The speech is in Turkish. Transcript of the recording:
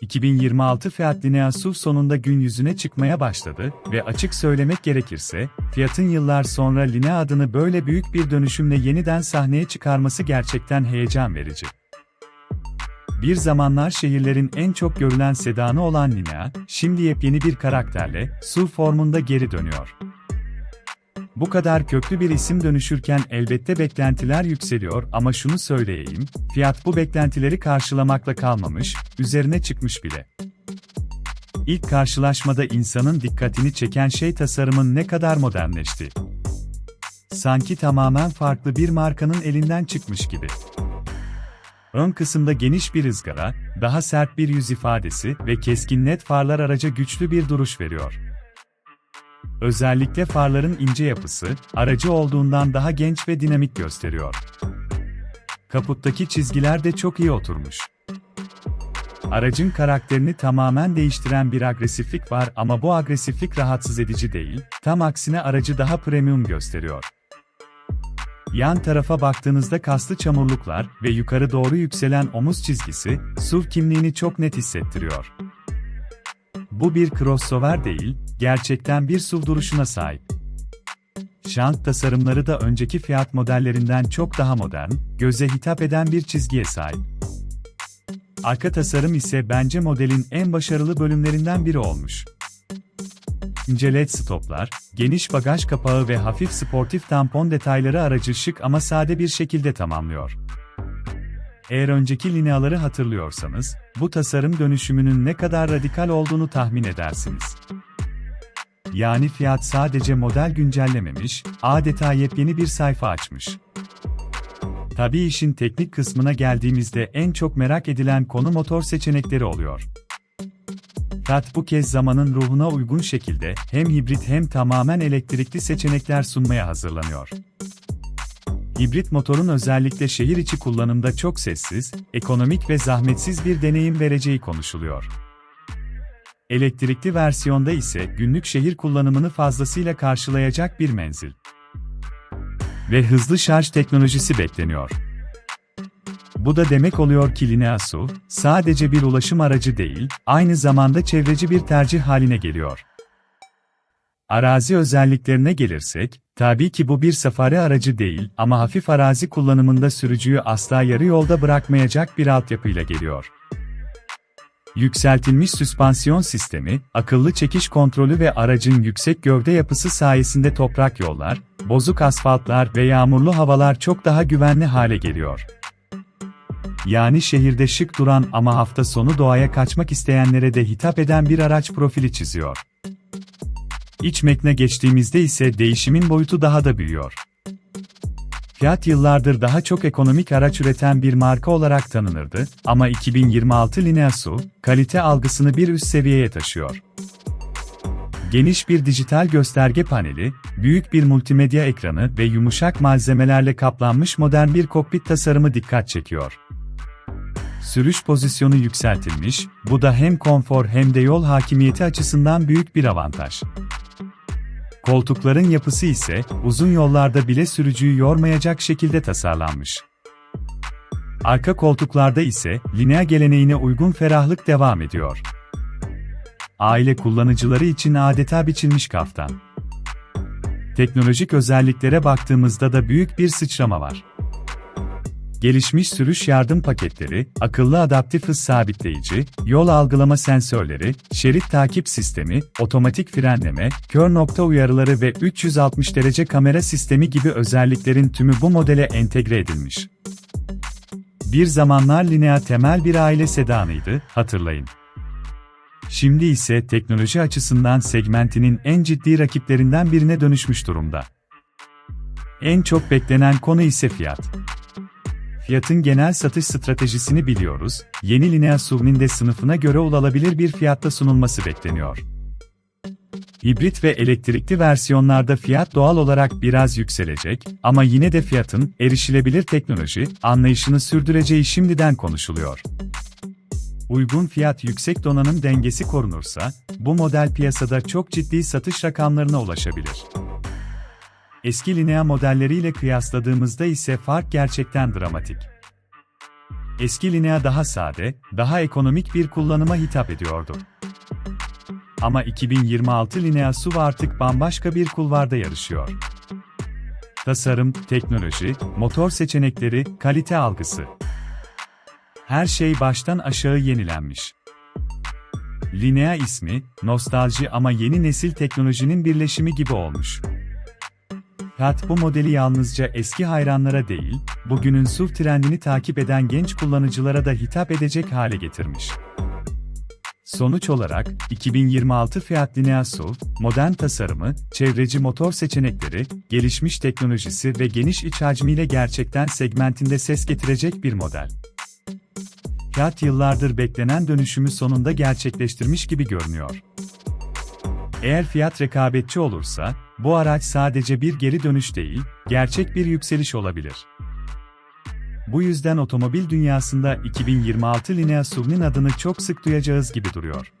2026 Fiat Linea SUV sonunda gün yüzüne çıkmaya başladı ve açık söylemek gerekirse, Fiat'ın yıllar sonra Linea adını böyle büyük bir dönüşümle yeniden sahneye çıkarması gerçekten heyecan verici. Bir zamanlar şehirlerin en çok görülen sedanı olan Linea, şimdi yepyeni bir karakterle SUV formunda geri dönüyor. Bu kadar köklü bir isim dönüşürken elbette beklentiler yükseliyor ama şunu söyleyeyim, fiyat bu beklentileri karşılamakla kalmamış, üzerine çıkmış bile. İlk karşılaşmada insanın dikkatini çeken şey tasarımın ne kadar modernleşti. Sanki tamamen farklı bir markanın elinden çıkmış gibi. Ön kısımda geniş bir ızgara, daha sert bir yüz ifadesi ve keskin net farlar araca güçlü bir duruş veriyor. Özellikle farların ince yapısı, aracı olduğundan daha genç ve dinamik gösteriyor. Kaputtaki çizgiler de çok iyi oturmuş. Aracın karakterini tamamen değiştiren bir agresiflik var ama bu agresiflik rahatsız edici değil, tam aksine aracı daha premium gösteriyor. Yan tarafa baktığınızda kaslı çamurluklar ve yukarı doğru yükselen omuz çizgisi, SUV kimliğini çok net hissettiriyor. Bu bir crossover değil, gerçekten bir SUV duruşuna sahip. Şant tasarımları da önceki Fiat modellerinden çok daha modern, göze hitap eden bir çizgiye sahip. Arka tasarım ise bence modelin en başarılı bölümlerinden biri olmuş. İnce led stoplar, geniş bagaj kapağı ve hafif sportif tampon detayları aracı şık ama sade bir şekilde tamamlıyor. Eğer önceki lineaları hatırlıyorsanız, bu tasarım dönüşümünün ne kadar radikal olduğunu tahmin edersiniz. Yani Fiat sadece model güncellememiş, adeta yepyeni bir sayfa açmış. Tabii işin teknik kısmına geldiğimizde en çok merak edilen konu motor seçenekleri oluyor. Fiat bu kez zamanın ruhuna uygun şekilde hem hibrit hem tamamen elektrikli seçenekler sunmaya hazırlanıyor. Hibrit motorun özellikle şehir içi kullanımda çok sessiz, ekonomik ve zahmetsiz bir deneyim vereceği konuşuluyor. Elektrikli versiyonda ise günlük şehir kullanımını fazlasıyla karşılayacak bir menzil ve hızlı şarj teknolojisi bekleniyor. Bu da demek oluyor ki Linea sadece bir ulaşım aracı değil, aynı zamanda çevreci bir tercih haline geliyor. Arazi özelliklerine gelirsek, tabii ki bu bir safari aracı değil ama hafif arazi kullanımında sürücüyü asla yarı yolda bırakmayacak bir altyapıyla geliyor. Yükseltilmiş süspansiyon sistemi, akıllı çekiş kontrolü ve aracın yüksek gövde yapısı sayesinde toprak yollar, bozuk asfaltlar ve yağmurlu havalar çok daha güvenli hale geliyor. Yani şehirde şık duran ama hafta sonu doğaya kaçmak isteyenlere de hitap eden bir araç profili çiziyor. İç mekne geçtiğimizde ise değişimin boyutu daha da büyüyor. Fiat yıllardır daha çok ekonomik araç üreten bir marka olarak tanınırdı ama 2026 Linea SUV, kalite algısını bir üst seviyeye taşıyor. Geniş bir dijital gösterge paneli, büyük bir multimedya ekranı ve yumuşak malzemelerle kaplanmış modern bir kokpit tasarımı dikkat çekiyor. Sürüş pozisyonu yükseltilmiş, bu da hem konfor hem de yol hakimiyeti açısından büyük bir avantaj. Koltukların yapısı ise uzun yollarda bile sürücüyü yormayacak şekilde tasarlanmış. Arka koltuklarda ise linea geleneğine uygun ferahlık devam ediyor. Aile kullanıcıları için adeta biçilmiş kaftan. Teknolojik özelliklere baktığımızda da büyük bir sıçrama var. Gelişmiş sürüş yardım paketleri, akıllı adaptif hız sabitleyici, yol algılama sensörleri, şerit takip sistemi, otomatik frenleme, kör nokta uyarıları ve 360 derece kamera sistemi gibi özelliklerin tümü bu modele entegre edilmiş. Bir zamanlar Linea temel bir aile sedanıydı, hatırlayın. Şimdi ise teknoloji açısından segmentinin en ciddi rakiplerinden birine dönüşmüş durumda. En çok beklenen konu ise fiyat. Fiyatın genel satış stratejisini biliyoruz, yeni Linea SUV'nin de sınıfına göre olabilir bir fiyatta sunulması bekleniyor. Hibrit ve elektrikli versiyonlarda fiyat doğal olarak biraz yükselecek ama yine de fiyatın erişilebilir teknoloji anlayışını sürdüreceği şimdiden konuşuluyor. Uygun fiyat yüksek donanım dengesi korunursa, bu model piyasada çok ciddi satış rakamlarına ulaşabilir. Eski Linea modelleriyle kıyasladığımızda ise fark gerçekten dramatik. Eski Linea daha sade, daha ekonomik bir kullanıma hitap ediyordu. Ama 2026 Linea SUV artık bambaşka bir kulvarda yarışıyor. Tasarım, teknoloji, motor seçenekleri, kalite algısı. Her şey baştan aşağı yenilenmiş. Linea ismi, nostalji ama yeni nesil teknolojinin birleşimi gibi olmuş. Fiat bu modeli yalnızca eski hayranlara değil, bugünün SUV trendini takip eden genç kullanıcılara da hitap edecek hale getirmiş. Sonuç olarak, 2026 Fiat Linea SUV, modern tasarımı, çevreci motor seçenekleri, gelişmiş teknolojisi ve geniş iç hacmiyle gerçekten segmentinde ses getirecek bir model. Fiat yıllardır beklenen dönüşümü sonunda gerçekleştirmiş gibi görünüyor. Eğer fiyat rekabetçi olursa, bu araç sadece bir geri dönüş değil, gerçek bir yükseliş olabilir. Bu yüzden otomobil dünyasında 2026 Linea SUV'nin adını çok sık duyacağız gibi duruyor.